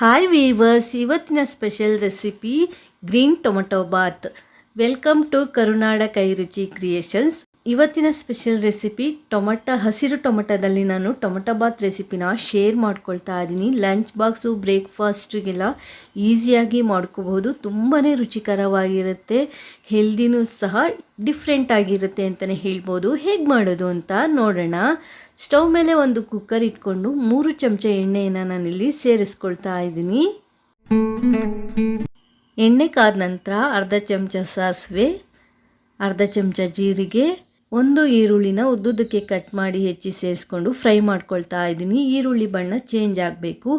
Hi viewers ಇವತ್ತಿನ special recipe green tomato bath welcome to Karunada ಕೈರುಚಿ creations ಇವತ್ತಿನ special recipe tomato, ಹಸಿರು ಟೊಮೊಟೊದಲ್ಲಿ ನಾನು ಟೊಮಟೊ ಬಾತ್ ರೆಸಿಪಿನ ಶೇರ್ ಮಾಡ್ಕೊಳ್ತಾ ಇದ್ದೀನಿ. ಲಂಚ್ ಬಾಕ್ಸು ಬ್ರೇಕ್ಫಾಸ್ಟಿಗೆಲ್ಲ ಈಸಿಯಾಗಿ ಮಾಡ್ಕೋಬಹುದು. ತುಂಬಾ ರುಚಿಕರವಾಗಿರುತ್ತೆ ಹೆಲ್ದಿನೂ ಸಹ ಡಿಫ್ರೆಂಟ್ ಆಗಿರುತ್ತೆ ಅಂತಲೇ ಹೇಳ್ಬೋದು. ಹೇಗೆ ಮಾಡೋದು ಅಂತ ನೋಡೋಣ. ಸ್ಟವ್ ಮೇಲೆ ಒಂದು ಕುಕ್ಕರ್ ಇಟ್ಕೊಂಡು ಮೂರು ಚಮಚ ಎಣ್ಣೆಯನ್ನು ನಾನಿಲ್ಲಿ ಸೇರಿಸ್ಕೊಳ್ತಾ ಇದ್ದೀನಿ. ಎಣ್ಣೆ ಕಾದ ನಂತರ ಅರ್ಧ ಚಮಚ ಸಾಸಿವೆ, ಅರ್ಧ ಚಮಚ ಜೀರಿಗೆ ಒಂದು ಈರುಳ್ಳಿನ ಉದ್ದುದಕ್ಕೆ ಕಟ್ ಮಾಡಿ ಹೆಚ್ಚಿ ಸೇರಿಸ್ಕೊಂಡು ಫ್ರೈ ಮಾಡ್ಕೊಳ್ತಾ ಇದ್ದೀನಿ. ಈರುಳ್ಳಿ ಬಣ್ಣ ಚೇಂಜ್ ಆಗಬೇಕು.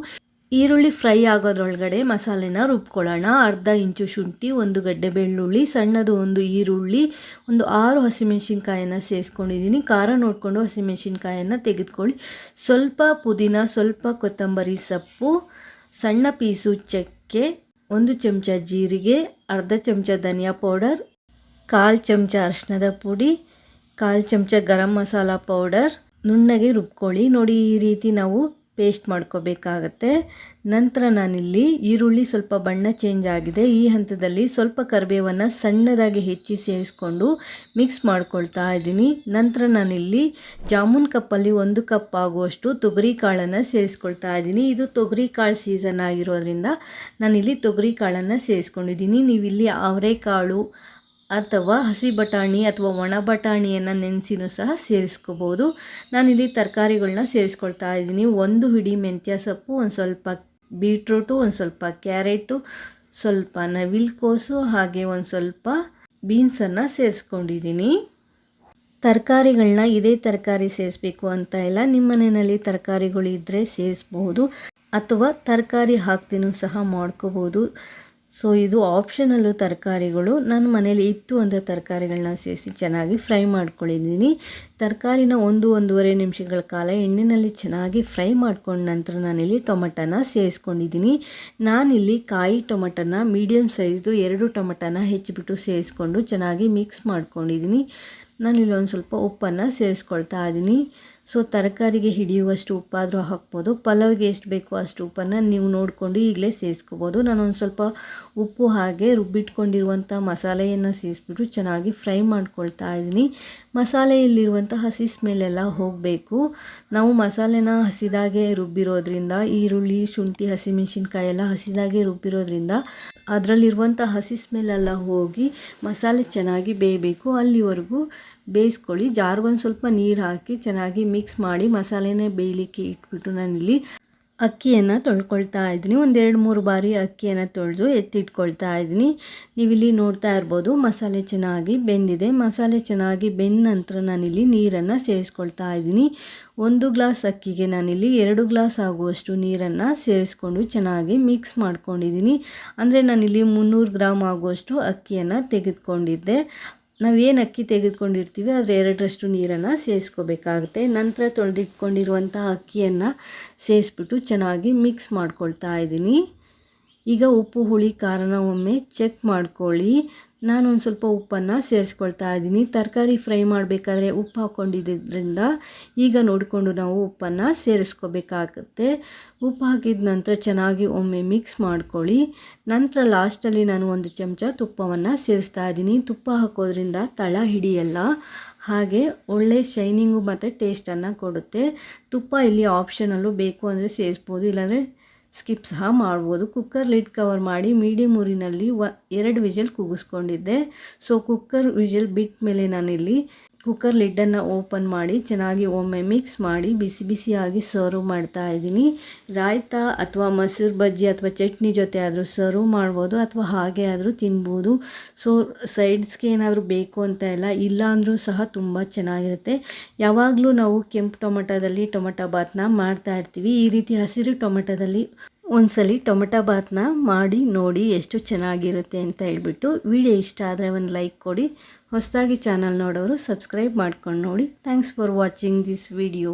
ಈರುಳ್ಳಿ ಫ್ರೈ ಆಗೋದ್ರೊಳಗಡೆ ಮಸಾಲೆನ ರುಬ್ಕೊಳ್ಳೋಣ. ಅರ್ಧ ಇಂಚು ಶುಂಠಿ, ಒಂದು ಗಡ್ಡೆ ಬೆಳ್ಳುಳ್ಳಿ, ಸಣ್ಣದು ಒಂದು ಈರುಳ್ಳಿ, ಒಂದು ಆರು ಹಸಿಮೆಣ್ಸಿನ್ಕಾಯನ್ನು ಸೇರಿಸ್ಕೊಂಡಿದ್ದೀನಿ. ಖಾರ ನೋಡಿಕೊಂಡು ಹಸಿಮೆಣ್ಸಿನ್ಕಾಯನ್ನು ತೆಗೆದುಕೊಳ್ಳಿ. ಸ್ವಲ್ಪ ಪುದೀನ, ಸ್ವಲ್ಪ ಕೊತ್ತಂಬರಿ ಸೊಪ್ಪು, ಸಣ್ಣ ಪೀಸು ಚಕ್ಕೆ, ಒಂದು ಚಮಚ ಜೀರಿಗೆ, ಅರ್ಧ ಚಮಚ ಧನಿಯಾ ಪೌಡರ್, ಕಾಲು ಚಮಚ ಅರಿಶಿನದ ಪುಡಿ ಕಾಲು ಚಮಚ ಗರಂ ಮಸಾಲ ಪೌಡರ್, ನುಣ್ಣಗೆ ರುಬ್ಕೊಳ್ಳಿ. ನೋಡಿ, ಈ ರೀತಿ ನಾವು ಪೇಸ್ಟ್ ಮಾಡ್ಕೋಬೇಕಾಗತ್ತೆ. ನಂತರ ನಾನಿಲ್ಲಿ ಈರುಳ್ಳಿ ಸ್ವಲ್ಪ ಬಣ್ಣ ಚೇಂಜ್ ಆಗಿದೆ. ಈ ಹಂತದಲ್ಲಿ ಸ್ವಲ್ಪ ಕರಿಬೇವನ್ನು ಸಣ್ಣದಾಗಿ ಹೆಚ್ಚಿ ಸೇರಿಸ್ಕೊಂಡು ಮಿಕ್ಸ್ ಮಾಡ್ಕೊಳ್ತಾ ಇದ್ದೀನಿ. ನಂತರ ನಾನಿಲ್ಲಿ ಜಾಮೂನ್ ಕಪ್ಪಲ್ಲಿ ಒಂದು ಕಪ್ ಆಗುವಷ್ಟು ತೊಗರಿ ಕಾಳನ್ನು ಸೇರಿಸ್ಕೊಳ್ತಾ ಇದ್ದೀನಿ. ಇದು ತೊಗರಿ ಕಾಳು ಸೀಸನ್ ಆಗಿರೋದ್ರಿಂದ ನಾನಿಲ್ಲಿ ತೊಗರಿ ಕಾಳನ್ನು ಸೇರಿಸ್ಕೊಂಡಿದ್ದೀನಿ. ನೀವಿಲ್ಲಿ ಅವರೆಕಾಳು ಅಥವಾ ಹಸಿ ಬಟಾಣಿ ಅಥವಾ ಒಣ ಬಟಾಣಿಯನ್ನು ನೆನೆಸಿನೂ ಸಹ ಸೇರಿಸ್ಕೋಬೋದು. ನಾನಿಲ್ಲಿ ತರಕಾರಿಗಳನ್ನ ಸೇರಿಸ್ಕೊಳ್ತಾ ಇದ್ದೀನಿ. ಒಂದು ಹಿಡಿ ಮೆಂತ್ಯ ಸೊಪ್ಪು, ಒಂದು ಸ್ವಲ್ಪ ಬೀಟ್ರೂಟು, ಒಂದು ಸ್ವಲ್ಪ ಕ್ಯಾರೆಟು, ಸ್ವಲ್ಪ ನವಿಲ್ಕೋಸು ಹಾಗೆ ಒಂದು ಸ್ವಲ್ಪ ಬೀನ್ಸನ್ನು ಸೇರಿಸ್ಕೊಂಡಿದ್ದೀನಿ. ತರಕಾರಿಗಳನ್ನ ಇದೇ ತರಕಾರಿ ಸೇರಿಸ್ಬೇಕು ಅಂತ ಇಲ್ಲ. ನಿಮ್ಮ ಮನೆಯಲ್ಲಿ ತರಕಾರಿಗಳು ಇದ್ದರೆ ಸೇರಿಸ್ಬಹುದು ಅಥವಾ ತರಕಾರಿ ಹಾಕ್ತಿನೂ ಸಹ ಮಾಡ್ಕೋಬೋದು. ಸೊ ಇದು ಆಪ್ಷನಲ್ಲು ತರಕಾರಿಗಳು. ನನ್ನ ಮನೇಲಿ ಇತ್ತು ಅಂತ ತರಕಾರಿಗಳನ್ನ ಸೇರಿಸಿ ಚೆನ್ನಾಗಿ ಫ್ರೈ ಮಾಡ್ಕೊಂಡಿದ್ದೀನಿ. ತರಕಾರಿನ ಒಂದು ಒಂದೂವರೆ ನಿಮಿಷಗಳ ಕಾಲ ಎಣ್ಣೆಯಲ್ಲಿ ಚೆನ್ನಾಗಿ ಫ್ರೈ ಮಾಡ್ಕೊಂಡ ನಂತರ ನಾನಿಲ್ಲಿ ಟೊಮೆಟೊನ ಸೇರಿಸ್ಕೊಂಡಿದ್ದೀನಿ ನಾನಿಲ್ಲಿ ಕಾಯಿ ಟೊಮೆಟೊನ ಮೀಡಿಯಮ್ ಸೈಜ್ದು ಎರಡು ಟೊಮೆಟೊನ ಹೆಚ್ಚಿಬಿಟ್ಟು ಸೇರಿಸ್ಕೊಂಡು ಚೆನ್ನಾಗಿ ಮಿಕ್ಸ್ ಮಾಡ್ಕೊಂಡಿದ್ದೀನಿ. ನಾನಿಲ್ಲಿ ಒಂದು ಸ್ವಲ್ಪ ಉಪ್ಪನ್ನು ಸೇರಿಸ್ಕೊಳ್ತಾ ಇದ್ದೀನಿ ಸೊ ತರಕಾರಿಗೆ ಹಿಡಿಯುವಷ್ಟು ಉಪ್ಪಾದರೂ ಹಾಕ್ಬೋದು. ಪಲಾವ್ಗೆ ಎಷ್ಟು ಬೇಕೋ ಅಷ್ಟು ಉಪ್ಪನ್ನು ನೀವು ನೋಡಿಕೊಂಡು ಈಗಲೇ ಸೇರಿಸ್ಕೋಬೋದು. ಒಂದು ಸ್ವಲ್ಪ ಉಪ್ಪು ಹಾಗೆ ರುಬ್ಬಿಟ್ಕೊಂಡಿರುವಂಥ ಮಸಾಲೆಯನ್ನು ಸೇರಿಸ್ಬಿಟ್ಟು ಚೆನ್ನಾಗಿ ಫ್ರೈ ಮಾಡ್ಕೊಳ್ತಾ ಇದ್ದೀನಿ ಮಸಾಲೆಯಲ್ಲಿರುವಂಥ ಹಸಿ ಸ್ಮೆಲ್ಲೆಲ್ಲ ಹೋಗಬೇಕು. ನಾವು ಮಸಾಲೆನ ಹಸಿದಾಗೆ ರುಬ್ಬಿರೋದ್ರಿಂದ, ಈರುಳ್ಳಿ, ಶುಂಠಿ ಹಸಿಮೆಣ್ಸಿನ್ಕಾಯಿ ಎಲ್ಲ ಹಸಿದಾಗೆ ರುಬ್ಬಿರೋದ್ರಿಂದ ಅದರಲ್ಲಿರುವಂಥ ಹಸಿ ಸ್ಮೆಲ್ಲೆಲ್ಲ ಹೋಗಿ ಮಸಾಲೆ ಚೆನ್ನಾಗಿ ಬೇಯಬೇಕು. ಅಲ್ಲಿವರೆಗೂ ಬೇಯಿಸ್ಕೊಳ್ಳಿ. ಜಾರ್ಗೊಂದು ಸ್ವಲ್ಪ ನೀರು ಹಾಕಿ ಚೆನ್ನಾಗಿ ಮಿಕ್ಸ್ ಮಾಡಿ ಮಸಾಲೆನೇ ಬೇಯಲಿಕ್ಕೆ ಇಟ್ಬಿಟ್ಟು ನಾನಿಲ್ಲಿ ಅಕ್ಕಿಯನ್ನು ತೊಳ್ಕೊಳ್ತಾ ಇದ್ದೀನಿ. ಒಂದೆರಡು ಮೂರು ಬಾರಿ ಅಕ್ಕಿಯನ್ನು ತೊಳೆದು ಎತ್ತಿಟ್ಕೊಳ್ತಾ ಇದ್ದೀನಿ. ನೀವಿಲ್ಲಿ ನೋಡ್ತಾ ಇರ್ಬೋದು, ಮಸಾಲೆ ಚೆನ್ನಾಗಿ ಬೆಂದಿದೆ. ಮಸಾಲೆ ಚೆನ್ನಾಗಿ ಬೆಂದ ನಂತರ ನಾನಿಲ್ಲಿ ನೀರನ್ನು ಸೇರಿಸ್ಕೊಳ್ತಾ ಇದ್ದೀನಿ. ಒಂದು ಗ್ಲಾಸ್ ಅಕ್ಕಿಗೆ ನಾನಿಲ್ಲಿ ಎರಡು ಗ್ಲಾಸ್ ಆಗುವಷ್ಟು ನೀರನ್ನು ಸೇರಿಸ್ಕೊಂಡು ಚೆನ್ನಾಗಿ ಮಿಕ್ಸ್ ಮಾಡ್ಕೊಂಡಿದ್ದೀನಿ. ಅಂದರೆ ನಾನಿಲ್ಲಿ ಮುನ್ನೂರು ಗ್ರಾಮ್ ಆಗುವಷ್ಟು ಅಕ್ಕಿಯನ್ನು ತೆಗೆದುಕೊಂಡಿದ್ದೆ. ನಾವೇನು ಅಕ್ಕಿ ತೆಗೆದುಕೊಂಡಿರ್ತೀವಿ ಅದರ ಎರಡರಷ್ಟು ನೀರನ್ನು ಸೇರಿಸ್ಕೋಬೇಕಾಗುತ್ತೆ ನಂತರ ತೊಳೆದಿಟ್ಕೊಂಡಿರುವಂಥ ಅಕ್ಕಿಯನ್ನು ಸೇರಿಸ್ಬಿಟ್ಟು ಚೆನ್ನಾಗಿ ಮಿಕ್ಸ್ ಮಾಡ್ಕೊಳ್ತಾ ಇದ್ದೀನಿ ಈಗ ಉಪ್ಪು, ಹುಳಿ, ಖಾರನ ಒಮ್ಮೆ ಚೆಕ್ ಮಾಡ್ಕೊಳ್ಳಿ. ನಾನು ಒಂದು ಸ್ವಲ್ಪ ಉಪ್ಪನ್ನು ಸೇರಿಸ್ಕೊಳ್ತಾ ಇದ್ದೀನಿ. ತರಕಾರಿ ಫ್ರೈ ಮಾಡಬೇಕಾದ್ರೆ ಉಪ್ಪು ಹಾಕ್ಕೊಂಡಿದ್ದರಿಂದ ಈಗ ನೋಡಿಕೊಂಡು ನಾವು ಉಪ್ಪನ್ನು ಸೇರಿಸ್ಕೋಬೇಕಾಗತ್ತೆ. ಉಪ್ಪು ಹಾಕಿದ ನಂತರ ಚೆನ್ನಾಗಿ ಒಮ್ಮೆ ಮಿಕ್ಸ್ ಮಾಡ್ಕೊಳ್ಳಿ. ನಂತರ ಲಾಸ್ಟಲ್ಲಿ ನಾನು ಒಂದು ಚಮಚ ತುಪ್ಪವನ್ನು ಸೇರಿಸ್ತಾ ಇದ್ದೀನಿ. ತುಪ್ಪ ಹಾಕೋದ್ರಿಂದ ತಳ ಹಿಡಿಯಲ್ಲ. ಹಾಗೆ ಒಳ್ಳೆ ಶೈನಿಂಗು ಮತ್ತು ಟೇಸ್ಟನ್ನು ಕೊಡುತ್ತೆ. ತುಪ್ಪ ಇಲ್ಲಿ ಆಪ್ಷನಲ್ಲೂ ಬೇಕು ಅಂದರೆ ಸೇರಿಸ್ಬೋದು. ಇಲ್ಲಾಂದರೆ ಸ್ಕಿಪ್ ಸಹ ಮಾಡ್ಬೋದು. ಕುಕ್ಕರ್ ಲಿಡ್ ಕವರ್ ಮಾಡಿ ಮೀಡಿಯಮ್ ಊರಿನಲ್ಲಿ ವ, ಎರಡು ವಿಜಲ್ ಕೂಗಿಸ್ಕೊಂಡಿದ್ದೆ ಸೊ, ಕುಕ್ಕರ್ ವಿಜಲ್ ಬಿಟ್ಟ ಮೇಲೆ ನಾನಿಲ್ಲಿ ಕುಕ್ಕರ್ ಲಿಡ್ಡನ್ನು ಓಪನ್ ಮಾಡಿ ಚೆನ್ನಾಗಿ ಒಮ್ಮೆ ಮಿಕ್ಸ್ ಮಾಡಿ ಬಿಸಿ ಬಿಸಿಯಾಗಿ ಸರ್ವ್ ಮಾಡ್ತಾ ಇದ್ದೀನಿ. ರಾಯ್ತಾ ಅಥವಾ ಮೊಸರು ಬಜ್ಜಿ ಅಥವಾ ಚಟ್ನಿ ಜೊತೆ ಆದರೂ ಸರ್ವ್ ಮಾಡ್ಬೋದು ಅಥವಾ ಹಾಗೆ ಆದರೂ ತಿನ್ಬೋದು. ಸೊ, ಸೈಡ್ಸ್ಗೆ ಏನಾದರೂ ಬೇಕು ಅಂತ ಇಲ್ಲ ಇಲ್ಲ ಅಂದರೂ ಸಹ ತುಂಬ ಚೆನ್ನಾಗಿರುತ್ತೆ. ಯಾವಾಗಲೂ ನಾವು ಕೆಂಪು ಟೊಮೆಟೊದಲ್ಲಿ ಟೊಮೆಟೊ ಬಾತ್ನ ಮಾಡ್ತಾ ಇರ್ತೀವಿ. ಈ ರೀತಿ ಹಸಿರು ಟೊಮೆಟೊದಲ್ಲಿ ಒಂದ್ಸಲಿ ಟೊಮೆಟೊ ಬಾತ್ನ ಮಾಡಿ ನೋಡಿ ಎಷ್ಟು ಚೆನ್ನಾಗಿರುತ್ತೆ ಅಂತ ಹೇಳ್ಬಿಟ್ಟು ವಿಡಿಯೋ ಇಷ್ಟ ಆದರೆ ಒಂದು ಲೈಕ್ ಕೊಡಿ. ಹೊಸದಾಗಿ ಚಾನಲ್ ನೋಡೋರು ಸಬ್ಸ್ಕ್ರೈಬ್ ಮಾಡ್ಕೊಂಡು ನೋಡಿ. Thanks for watching this video